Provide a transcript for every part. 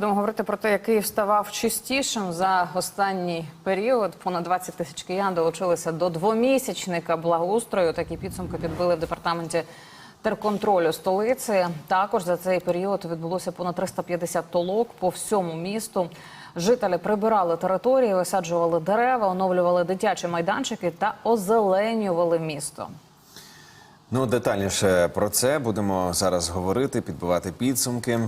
Будемо говорити про те, як Київ ставав чистішим за останній період. Понад 20 тисяч киян долучилися до двомісячника благоустрою. Такі підсумки підбили в департаменті терконтролю столиці. Також за цей період відбулося понад 350 толок по всьому місту. Жителі прибирали території, висаджували дерева, оновлювали дитячі майданчики та озеленювали місто. Ну, детальніше про це будемо зараз говорити, підбивати підсумки.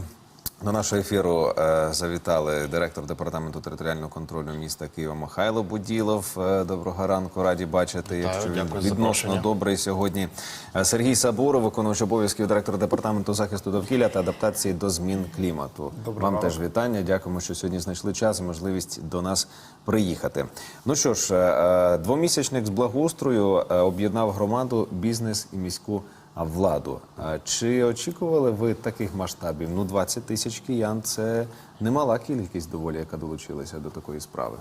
До нашого ефіру е, завітали директор департаменту територіального контролю міста Києва Михайло Буділов. Е, доброго ранку, раді бачити. якщо він відносно добрий сьогодні. Е, Сергій Сабуров, виконуючий обов'язків директора департаменту захисту довкілля та адаптації до змін клімату. Вам теж вітання. Дякуємо, що сьогодні знайшли час і можливість до нас приїхати. Ну що ж, двомісячник з благоустрою об'єднав громаду, бізнес і міську владу. Чи очікували ви таких масштабів? Ну, 20 тисяч киян це немала кількість доволі, яка долучилася до такої справи.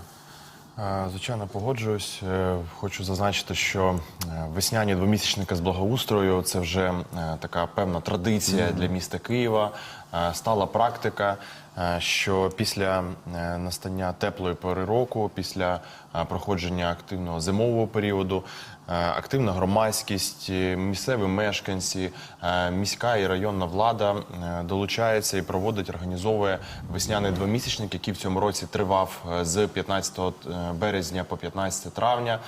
Звичайно, погоджуюсь. Е, Хочу зазначити, що е, весняні двомісячники з благоустрою це вже е, така певна традиція для міста Києва. Е, Стала практика, е, що після е, настання теплої пори року, після проходження активного зимового періоду, активна громадськість, місцеві мешканці, міська і районна влада долучається і проводить, організовує весняний двомісячник, який в цьому році тривав з 15 березня по 15 травня.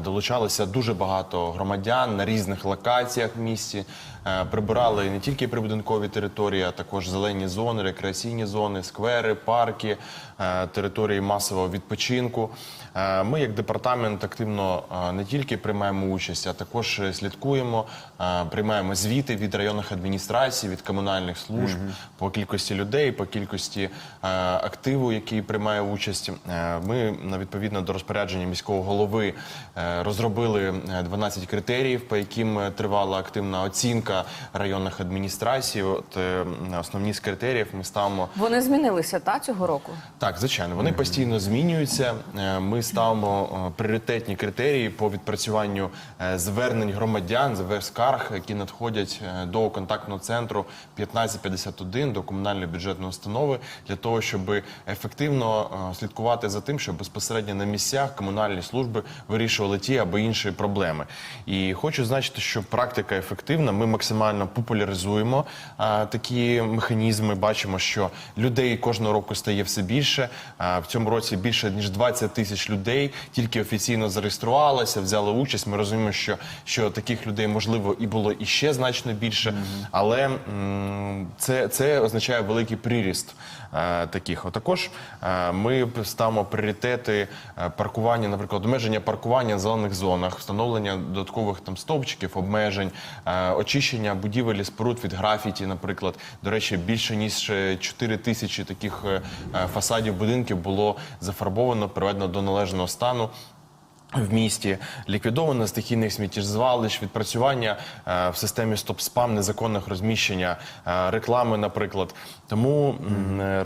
Долучалося дуже багато громадян на різних локаціях в місті. Е, Прибирали не тільки прибудинкові території, а також зелені зони, рекреаційні зони, сквери, парки, території масового відпочинку. Е, Ми, як департамент, активно е, не тільки приймаємо участь, а також е, слідкуємо, е, приймаємо звіти від районних адміністрацій, від комунальних служб по кількості людей, по кількості е, активу, який приймає участь. Е, Ми на відповідно до розпорядження міського голови е, розробили е, 12 критеріїв, по яким е, тривала активна оцінка районних адміністрацій. От е, основні з критеріїв ми ставимо Вони змінилися та цього року. Так, звичайно, вони постійно змінюються. Е, Ми ставимо е, пріоритетні критерії по відпрацюванню е, звернень громадян, скарг, які надходять до контактного центру 1551, до комунальної бюджетної установи, для того, щоб ефективно слідкувати за тим, щоб безпосередньо на місцях комунальні служби вирішували ті або інші проблеми. І хочу значити, що практика ефективна. Ми максимально популяризуємо такі механізми. Бачимо, що людей кожного року стає все більше. А, в цьому році більше ніж 20 тисяч людей тільки офіційно зареєструвалися, взяли участь. Ми розуміємо, що, що таких людей можливо і було і ще значно більше, але це, це означає великий приріст е, таких. Також ми ставимо пріоритети е, паркування, наприклад, обмеження паркування в зелених зонах, встановлення додаткових там стовпчиків, обмежень, е, очищення будівель і споруд від графіті, наприклад. До речі, більше ніж 4 тисячі таких е, фасадів будинків було зафарбовано, приведено до належного стану. В місті ліквідовано стихійних сміттєзвалищ, відпрацювання е, в системі стоп-спам, незаконних розміщення е, реклами, наприклад. Тому е,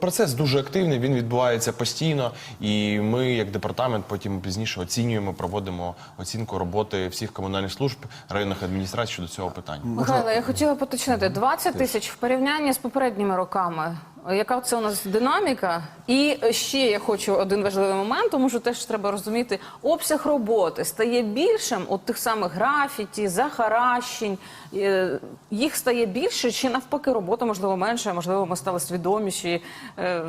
процес дуже активний, він відбувається постійно, і ми, як департамент, потім пізніше оцінюємо, проводимо оцінку роботи всіх комунальних служб районних адміністрацій щодо цього питання. Михайло, я хотіла поточнити 20 тисяч в порівнянні з попередніми роками. Яка це у нас динаміка? І ще я хочу один важливий момент, тому що теж треба розуміти, обсяг роботи стає більшим от тих самих графіті, захаращень. Е, Їх стає більше, чи навпаки, робота можливо менше, можливо, ми стали свідоміші, е,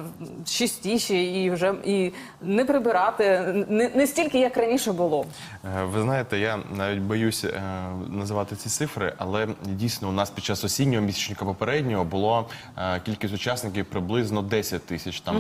чистіші і вже і не прибирати не, не стільки, як раніше було. Е, Ви знаєте, я навіть боюсь е, називати ці цифри, але дійсно у нас під час осіннього місячника попереднього було е, кількість учасників приблизно 10 тисяч там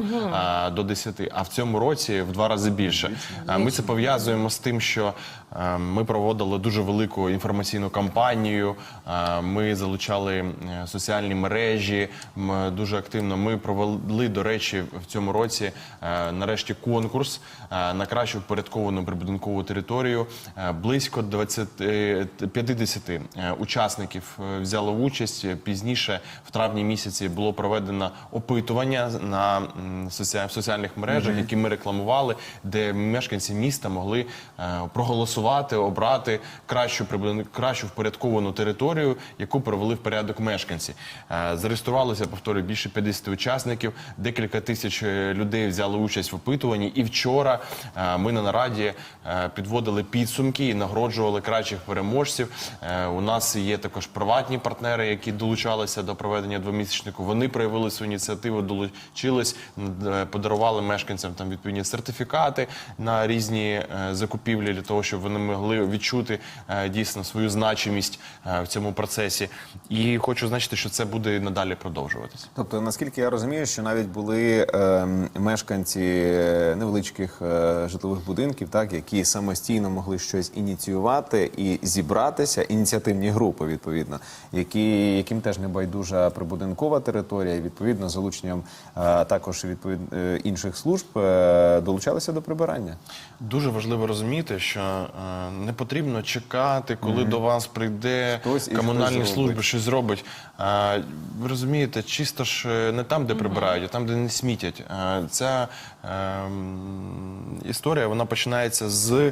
е, до 10, а в цьому році в два рази більше. Е, Ми це пов'язуємо з тим, що е, ми проводили дуже велику інформаційну кампанію. е, Ми залучали е, соціальні мережі м, дуже активно. Ми провели до речі, в цьому році е, нарешті конкурс е, на кращу впорядковану прибудинкову територію. Е, Близько 20, е, 50 е, учасників взяло участь. Пізніше, в травні місяці, було проведено опитування на в соціальних мережах, які ми рекламували, де мешканці міста могли е, проголосувати, обрати кращу кращу впорядковану територію, яку провели в порядок мешканці. Е, Зареєструвалося, повторюю, більше 50 учасників. Декілька тисяч е, людей взяли участь в опитуванні. І вчора ми на нараді підводили підсумки і нагороджували кращих переможців. У нас є також приватні партнери, які долучалися до проведення двомісячнику. Вони проявили свою ініціативу, долучились, е, подарували мешканцям там відповідні сертифікати на різні е, закупівлі для того, щоб вони могли відчути е, дійсно свою значимість в цьому процесі. І хочу значити, що це буде надалі продовжуватися. Тобто, наскільки я розумію, що навіть були мешканці невеличких житлових будинків, так які самостійно могли щось ініціювати і зібратися, ініціативні групи, відповідно, які яким теж не байдужа прибудинкова територія, відповідно залученням е, також відповід е, інших служб е, долучалися до прибирання. Дуже важливо розуміти, що не потрібно чекати, коли до вас прийде Хтось комунальні служби, щось зробить. Ви розумієте, чисто ж не там, де прибирають, а там, де не смітять. Ця е, історія вона починається з.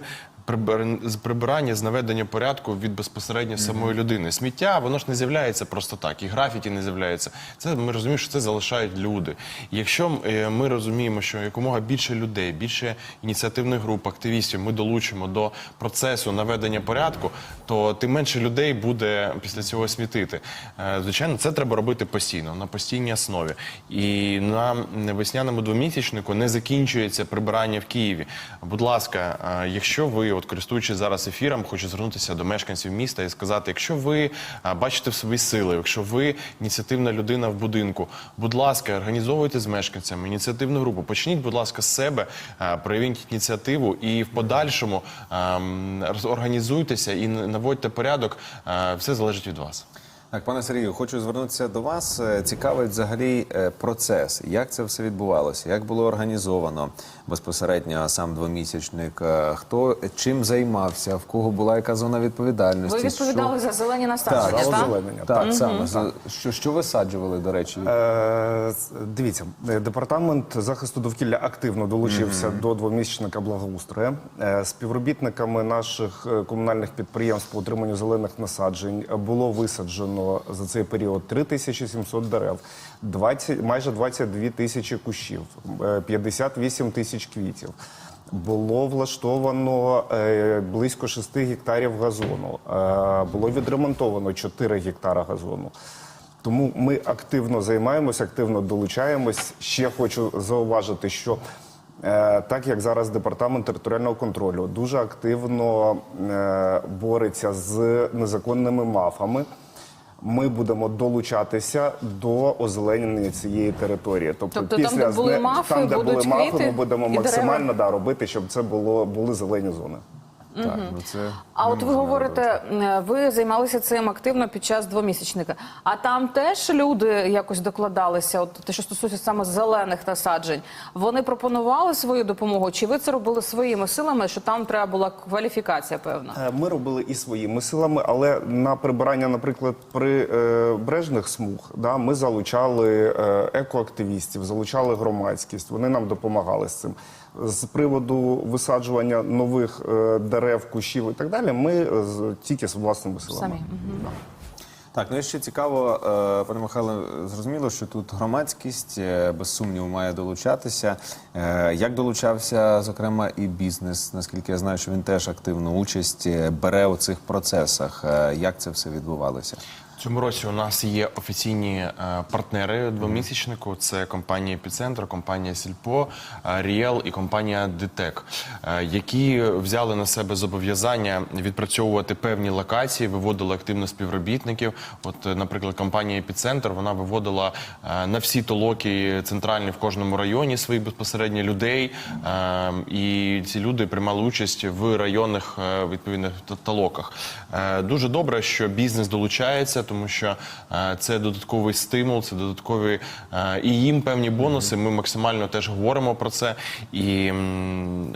З прибирання, з наведення порядку від безпосередньо самої людини. Сміття, воно ж не з'являється просто так, і графіті не з'являється. Це ми розуміємо, що це залишають люди. І якщо е, ми розуміємо, що якомога більше людей, більше ініціативних груп, активістів ми долучимо до процесу наведення порядку, то тим менше людей буде після цього смітити. Е, Звичайно, це треба робити постійно, на постійній основі. І на весняному двомісячнику не закінчується прибирання в Києві. Будь ласка, е, якщо ви, от користуючись зараз ефіром, хочу звернутися до мешканців міста і сказати, якщо ви е, бачите в собі сили, якщо ви ініціативна людина в будинку, будь ласка, організовуйте з мешканцями ініціативну групу. Почніть, будь ласка, з себе, е, проявіть ініціативу і в подальшому ем, організуйтеся і наводьте порядок. Е, Все залежить від вас. Так, пане Сергію, хочу звернутися до вас. Е, Цікавить взагалі е, процес, як це все відбувалося, як було організовано безпосередньо сам двомісячник, е, хто чим займався, в кого була яка зона відповідальності. Ви відповідали за зелені насадження, Так, так? озеленення. Так, саме За- що, що висаджували, до речі, Е, Дивіться, департамент захисту довкілля активно долучився до двомісячника благоустрою. Співробітниками наших комунальних підприємств по утриманню зелених насаджень було висаджено за цей період 3700 дерев, 20, майже 22 тисячі кущів, е, 58 тисяч квітів. Було влаштовано е, близько 6 гектарів газону. Е, було відремонтовано 4 гектара газону. Тому ми активно займаємося, активно долучаємось. Ще хочу зауважити, що е, так як зараз департамент територіального контролю дуже активно е, бореться з незаконними мафами. Ми будемо долучатися до озеленення цієї території. Тобто, Тобто там, де були мафи, там, де будуть були мафи, квіти ми будемо і дерева? максимально да, робити, щоб це було були зелені зони. Так, ну це А от ви неможливо говорите, е, ви займалися цим активно під час двомісячника. А там теж люди якось докладалися, от те, що стосується саме зелених насаджень. Вони пропонували свою допомогу, чи ви це робили своїми силами, що там треба була кваліфікація певна? Е, Ми робили і своїми силами, але на прибирання, наприклад, при е, брежних смуг, да, ми залучали е, екоактивістів, залучали громадськість. Вони нам допомагали з цим. З приводу висаджування нових е, дерев, кущів і так далі, ми е, з, тільки з власними силами. Самі. Так, ну і ще цікаво, е, пане Михайло, зрозуміло, що тут громадськість без сумніву має долучатися. Як долучався, зокрема, і бізнес, наскільки я знаю, що він теж активну участь бере у цих процесах. Як це все відбувалося? Цьому році у нас є офіційні е, партнери двомісячнику. Це компанія «Епіцентр», компанія Сільпо, е, Ріел і компанія Дитек, е, які взяли на себе зобов'язання відпрацьовувати певні локації, виводили активно співробітників. От, наприклад, компанія «Епіцентр» вона виводила на всі толоки центральні в кожному районі своїх безпосередньо людей, е, і ці люди приймали участь в районних відповідних толоках. Дуже добре, що бізнес долучається, тому що е, це додатковий стимул, це додаткові е, і їм певні бонуси. Ми максимально теж говоримо про це. І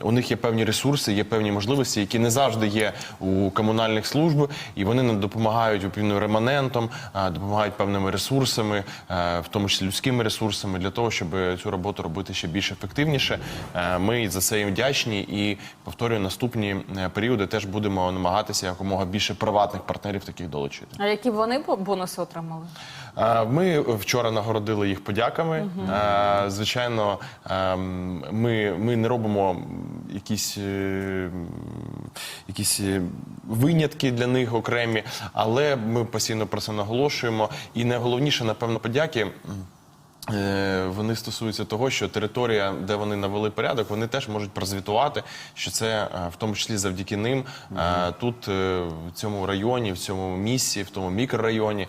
у них є певні ресурси, є певні можливості, які не завжди є у комунальних служб, і вони нам допомагають відповідно реманентом, е, допомагають певними ресурсами, в тому числі людськими ресурсами, для того, щоб цю роботу робити ще більш ефективніше. Ми за це їм вдячні і повторюю, наступні періоди теж будемо намагатися якомога більше приватних партнерів таких долучити. А які б вони бо- бонуси отримали? Е, Ми вчора нагородили їх подяками. Угу. Звичайно, е, ми, ми не робимо якісь, е, якісь винятки для них окремі, але ми постійно про це наголошуємо. І найголовніше, напевно, подяки. Е, Вони стосуються того, що територія, де вони навели порядок, вони теж можуть прозвітувати, що це е, в тому числі завдяки ним е, тут, в цьому районі, в цьому місці, в тому мікрорайоні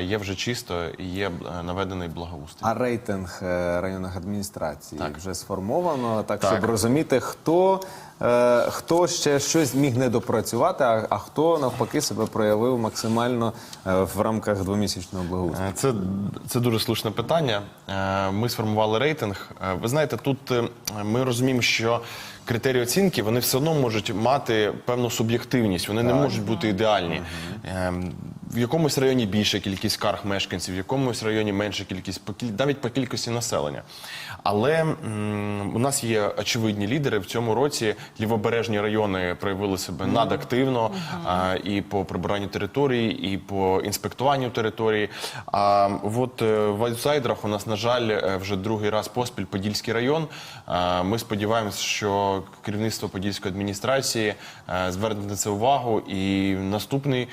є вже чисто і є наведений благоустрій. А рейтинг районних адміністрацій Так. вже сформовано, так, Так. щоб розуміти, хто, е, хто ще щось міг не допрацювати, а, а хто навпаки себе проявив максимально е, в рамках двомісячного благоустрою. Е, Це, це дуже слушне питання. Е, Ми сформували рейтинг. Е, Ви знаєте, тут е, ми розуміємо, що критерії оцінки вони все одно можуть мати певну суб'єктивність. Вони не можуть бути ідеальні. Е, В якомусь районі більша кількість скарг мешканців, в якомусь районі менша кількість, навіть по кількості населення. Але у нас є очевидні лідери. В цьому році лівобережні райони проявили себе надактивно а, і по прибиранню території, і по інспектуванню території. А от е, в аутсайдерах у нас, на жаль, е, вже другий раз поспіль Подільський район. А, Ми сподіваємося, що керівництво Подільської адміністрації е, зверне на це увагу. І наступний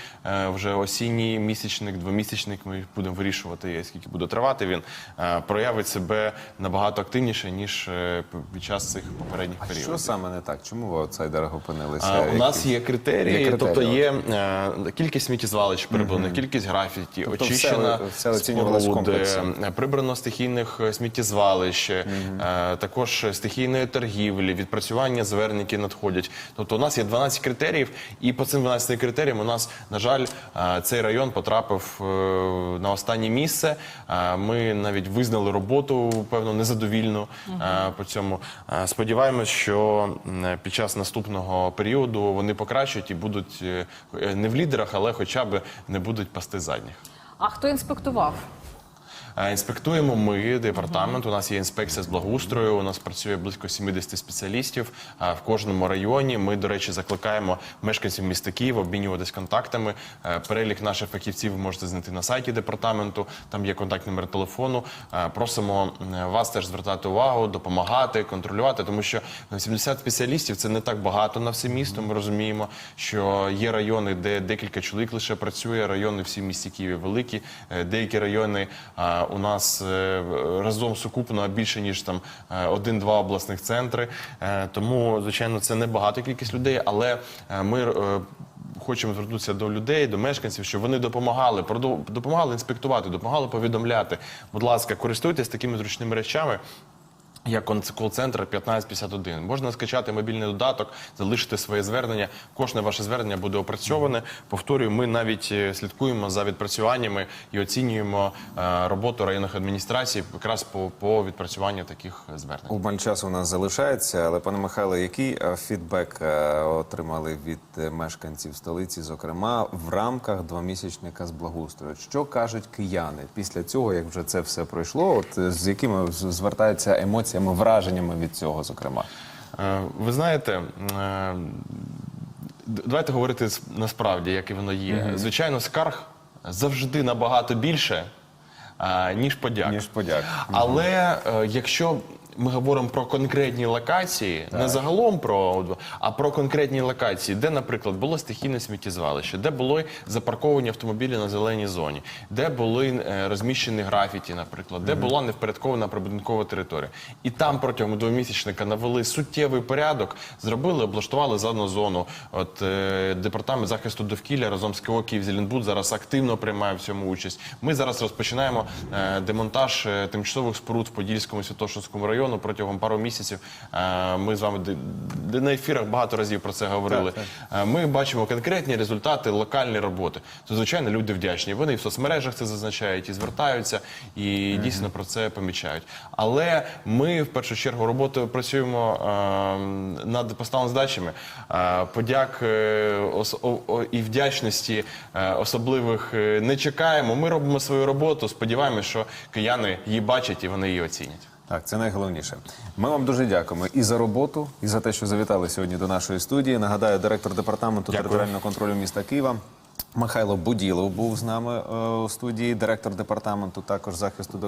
вже осінній місячник, двомісячник. Ми будемо вирішувати, скільки буде тривати. Він е, проявить себе набагато активніше ніж е, під час цих попередніх А періодів. що саме не так? Чому в аутсайдерах опинилися? А, у нас є критерії, Є критерії, тобто є е, кількість сміттєзвалищ прибраних, кількість графіті, Тобто очищена ви- все споруди, прибрано стихійних сміттєзвалищ, також стихійної торгівлі, відпрацювання звернень, які надходять. Тобто у нас є 12 критеріїв, і по цим 12 критеріям у нас, на жаль, цей район потрапив е, на останнє місце. Е, Ми навіть визнали роботу певно незадовільну е, по цьому. Сподіваємось, що під час наступного періоду вони покращать і будуть не в лідерах, але хоча б не будуть пасти задніх. А хто інспектував? Інспектуємо ми департамент. У нас є інспекція з благоустрою. У нас працює близько 70 спеціалістів в кожному районі. Ми, до речі, закликаємо мешканців міста Києва обмінюватись контактами. Е, Перелік наших фахівців ви можете знайти на сайті департаменту. Там є контактний номер телефону. Е, Просимо вас теж звертати увагу, допомагати, контролювати, тому що 70 спеціалістів це не так багато на все місто. Ми розуміємо, що є райони, де декілька чоловік лише працює. Райони всі в місті Києві великі. Е, Деякі райони у нас е, разом сукупно більше ніж там е, один-два обласних центри. Е, Тому, звичайно, це не багато кількість людей, але ми. Хочемо звернутися до людей, до мешканців, щоб вони допомагали, допомагали інспектувати, допомагали повідомляти. Будь ласка, користуйтесь такими зручними речами. Кон- кол-центр 1551. Можна скачати мобільний додаток, залишити своє звернення. Кожне ваше звернення буде опрацьоване. Повторюю, ми навіть е, слідкуємо за відпрацюваннями і оцінюємо е, роботу районних адміністрацій якраз по, по відпрацюванню таких звернень. Обмаль часу у нас залишається, але пане Михайло, який е, фідбек отримали від мешканців столиці, зокрема в рамках двомісячника з благоустрою? Що кажуть кияни після цього, як вже це все пройшло? От з якими з- звертаються емоціями, враженнями від цього, зокрема? Е, Ви знаєте, е, давайте говорити насправді, як і воно є. Звичайно, скарг завжди набагато більше, е, ніж подяк. Ніж подяк. Але е, якщо ми говоримо про конкретні локації, не загалом про а про конкретні локації, де, наприклад, було стихійне сміттєзвалище, де були запарковані автомобілі на зеленій зоні, де були е, розміщені графіті, наприклад, де була невпорядкована прибудинкова територія, і там протягом двомісячника навели суттєвий порядок, зробили, облаштували задну зону. От е, департамент захисту довкілля разом з КО «Київзеленбуд» зараз активно приймає в цьому участь. Ми зараз розпочинаємо е, демонтаж е, тимчасових споруд в Подільському Святошинському районах. Району протягом пару місяців. Е, Ми з вами на ефірах багато разів про це говорили. Е, Ми бачимо конкретні результати локальної роботи. То звичайно люди вдячні. Вони і в соцмережах це зазначають і звертаються, і дійсно про це помічають. Але ми в першу чергу роботою працюємо е, над поставленими задачами. Е, Подяк і вдячності особливих не чекаємо. Ми робимо свою роботу. Сподіваємось, що кияни її бачать і вони її оцінять. Так, це найголовніше. Ми вам дуже дякуємо і за роботу, і за те, що завітали сьогодні до нашої студії. Нагадаю, директор департаменту Дякую. територіального контролю міста Києва. Михайло Буділов був з нами е, у студії, директор департаменту також захисту